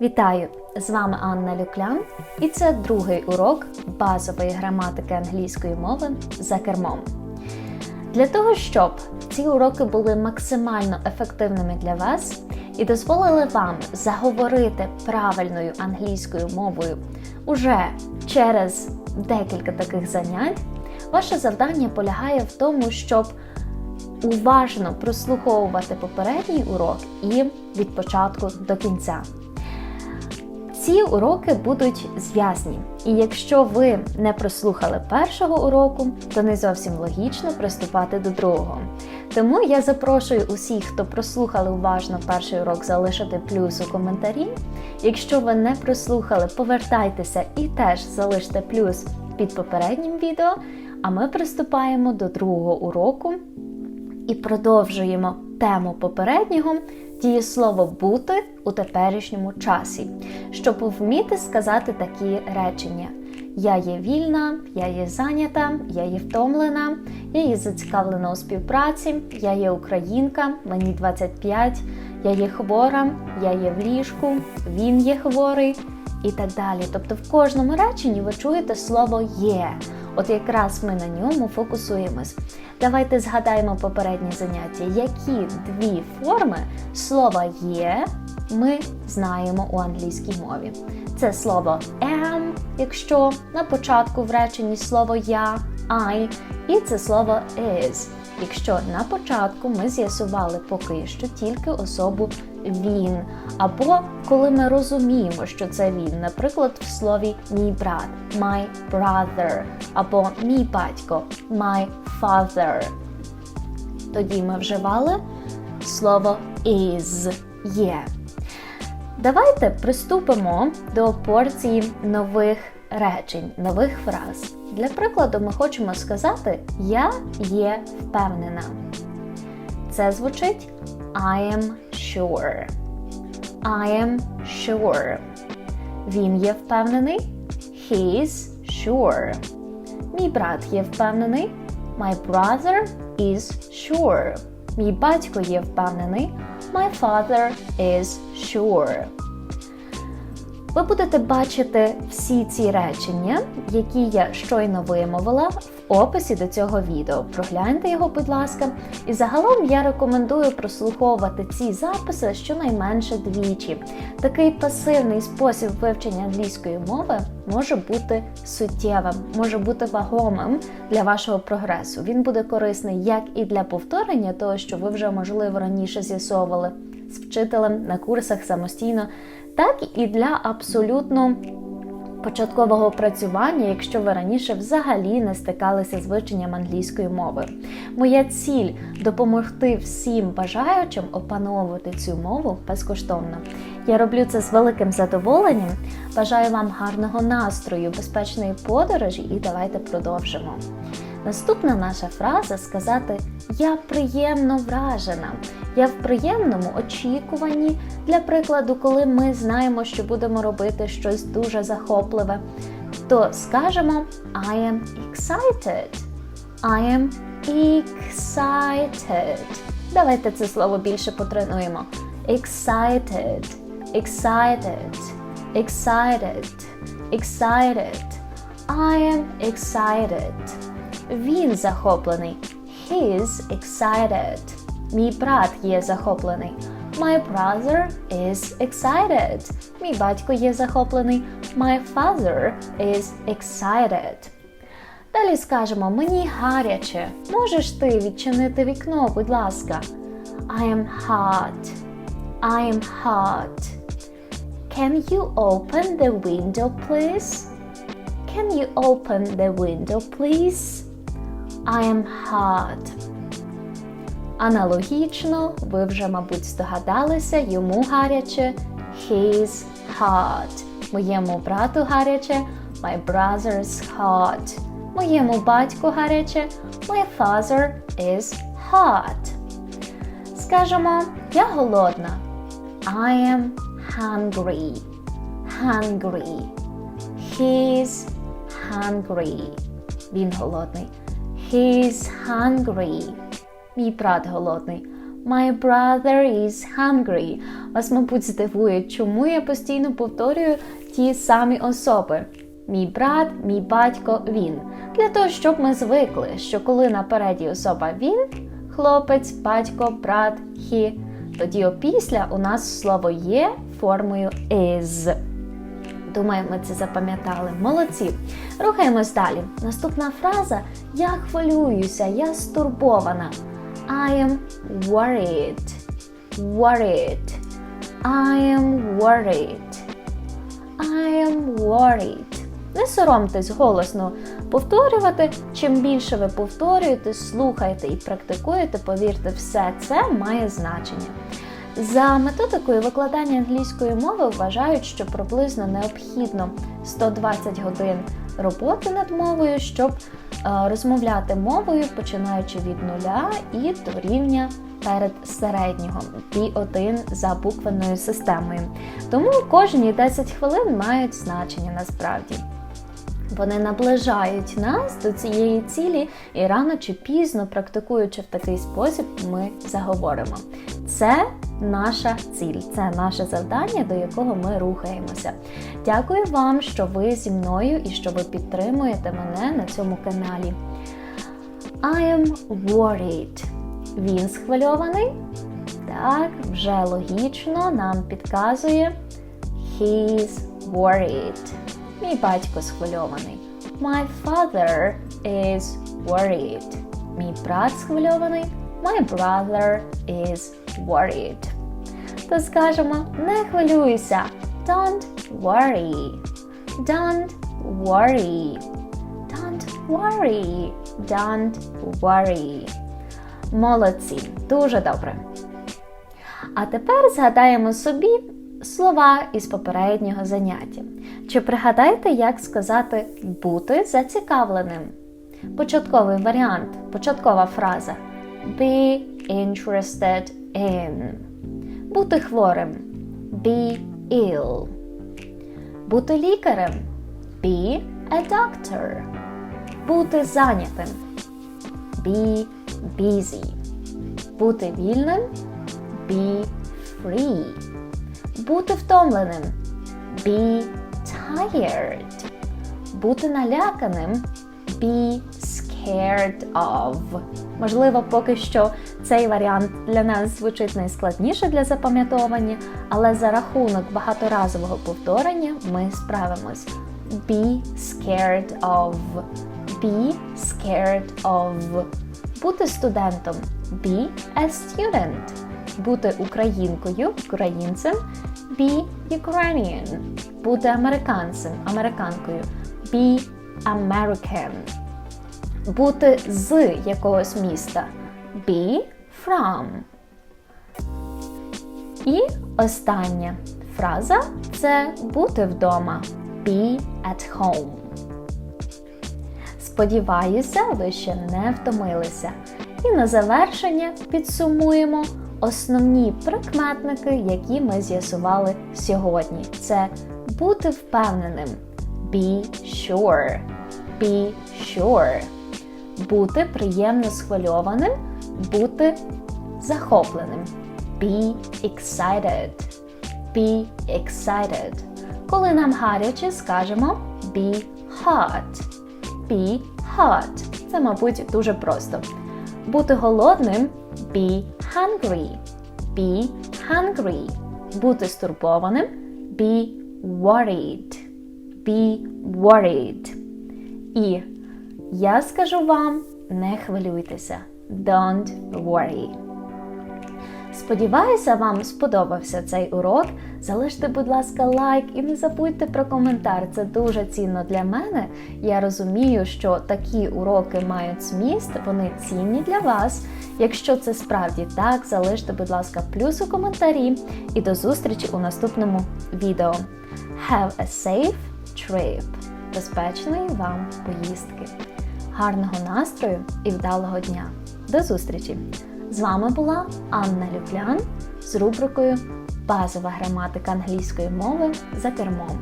Вітаю! З вами Анна Люклян, і це другий урок базової граматики англійської мови за кермом. Для того, щоб ці уроки були максимально ефективними для вас і дозволили вам заговорити правильною англійською мовою уже через декілька таких занять, ваше завдання полягає в тому, щоб уважно прослуховувати попередній урок і від початку до кінця. Ці уроки будуть зв'язні, і якщо ви не прослухали першого уроку, то не зовсім логічно приступати до другого. Тому я запрошую усіх, хто прослухали уважно перший урок, залишити плюс у коментарі. Якщо ви не прослухали, повертайтеся і теж залиште плюс під попереднім відео. А ми приступаємо до другого уроку і продовжуємо тему попереднього дієслово бути у теперішньому часі, щоб вміти сказати такі речення: Я є вільна, я є зайнята, я є втомлена, я є зацікавлена у співпраці, я є українка, мені 25, я є хвора, я є в ліжку, він є хворий і так далі. Тобто в кожному реченні ви чуєте слово є. От якраз ми на ньому фокусуємось. Давайте згадаємо попередні заняття, які дві форми слова є ми знаємо у англійській мові. Це слово am, якщо на початку в реченні слово я, I, і це слово is. Якщо на початку ми з'ясували поки що тільки особу він, або коли ми розуміємо, що це він, наприклад, в слові мій брат, my brother, або мій батько, my father. Тоді ми вживали слово is є. Давайте приступимо до порції нових речень, нових фраз. Для прикладу, ми хочемо сказати Я є впевнена. Це звучить I am sure. I am sure. Він є впевнений. He's sure. Мій брат є впевнений. My brother is sure. Мій батько є впевнений. My father is sure. Ви будете бачити всі ці речення, які я щойно вимовила в описі до цього відео. Прогляньте його, будь ласка. І загалом я рекомендую прослуховувати ці записи щонайменше двічі. Такий пасивний спосіб вивчення англійської мови може бути суттєвим, може бути вагомим для вашого прогресу. Він буде корисний як і для повторення того, що ви вже можливо раніше з'ясовували з вчителем на курсах самостійно, так і для абсолютно початкового опрацювання, якщо ви раніше взагалі не стикалися з вивченням англійської мови. Моя ціль допомогти всім бажаючим опановувати цю мову безкоштовно. Я роблю це з великим задоволенням. Бажаю вам гарного настрою, безпечної подорожі і давайте продовжимо. Наступна наша фраза сказати Я приємно вражена. Я в приємному очікуванні, для прикладу, коли ми знаємо, що будемо робити щось дуже захопливе, то скажемо I am excited. I am excited. Давайте це слово більше потренуємо. Excited, excited, excited, excited. I am excited. Він захоплений. He's excited. Мій брат є захоплений. My brother is excited. Мій батько є захоплений. My father is excited. Далі скажемо мені гаряче. Можеш ти відчинити вікно, будь ласка. I am hot. I am hot. Can you open the window, please? Can you open the window, please? I am hot. Аналогічно, ви вже, мабуть, здогадалися, йому гаряче he's hot. Моєму брату гаряче my brother's hot. Моєму батьку гаряче my father is hot. Скажемо, я голодна. I am hungry. Hungry. He's hungry. Він голодний. He's hungry. Мій брат голодний. My brother is hungry. Вас, мабуть, здивує, чому я постійно повторюю ті самі особи. Мій брат, мій батько, він. Для того, щоб ми звикли, що коли напереді особа він, хлопець, батько, брат, he, тоді опісля у нас слово є формою is. Думаю, ми це запам'ятали. Молодці. Рухаємось далі. Наступна фраза Я хвилююся, я стурбована. I am worried. Worried. I am worried. I am worried. Не соромтесь голосно повторювати. Чим більше ви повторюєте, слухаєте і практикуєте, повірте, все це має значення. За методикою викладання англійської мови вважають, що приблизно необхідно 120 годин роботи над мовою, щоб е, розмовляти мовою, починаючи від нуля і до рівня перед середнього B1 за буквенною системою. Тому кожні 10 хвилин мають значення насправді. Вони наближають нас до цієї цілі, і рано чи пізно, практикуючи в такий спосіб, ми заговоримо. Це наша ціль, це наше завдання, до якого ми рухаємося. Дякую вам, що ви зі мною і що ви підтримуєте мене на цьому каналі. I am worried. Він схвильований. Так, вже логічно нам підказує He's worried. Мій батько схвильований. My father is worried. Мій брат схвильований. My brother is worried. То скажемо не хвилюйся. Don't worry. Don't worry. Don't worry. Don't worry. Молодці. Дуже добре. А тепер згадаємо собі слова із попереднього заняття. Чи пригадаєте, як сказати бути зацікавленим? Початковий варіант, початкова фраза be interested in. Бути хворим be ill. Бути лікарем be a doctor. Бути зайнятим be busy. Бути вільним be free. Бути втомленим be tired. Бути наляканим be scared of. Можливо, поки що цей варіант для нас звучить найскладніше для запам'ятовування, але за рахунок багаторазового повторення ми справимось. Be scared of. Be scared of. Бути студентом be a student. Бути українкою, українцем be Ukrainian. Бути американцем, американкою be American. Бути з якогось міста be from. І остання фраза це бути вдома be at home. Сподіваюся, ви ще не втомилися. І на завершення підсумуємо основні прикметники, які ми з'ясували сьогодні. Це бути впевненим. Be sure. Be sure. Бути приємно схвильованим. Бути захопленим. Be excited. Be excited. Коли нам гаряче, скажемо be hot. Be hot. Це, мабуть, дуже просто. Бути голодним be hungry. Be hungry. Бути стурбованим be worried. Be worried. І я скажу вам, не хвилюйтеся. Don't worry. Сподіваюся, вам сподобався цей урок. Залиште, будь ласка, лайк і не забудьте про коментар. Це дуже цінно для мене. Я розумію, що такі уроки мають зміст, вони цінні для вас. Якщо це справді так, залиште, будь ласка, плюс у коментарі і до зустрічі у наступному відео. Have a safe trip! Безпечної вам поїздки! Гарного настрою і вдалого дня! До зустрічі! З вами була Анна Люклян з рубрикою Базова граматика англійської мови за кермом.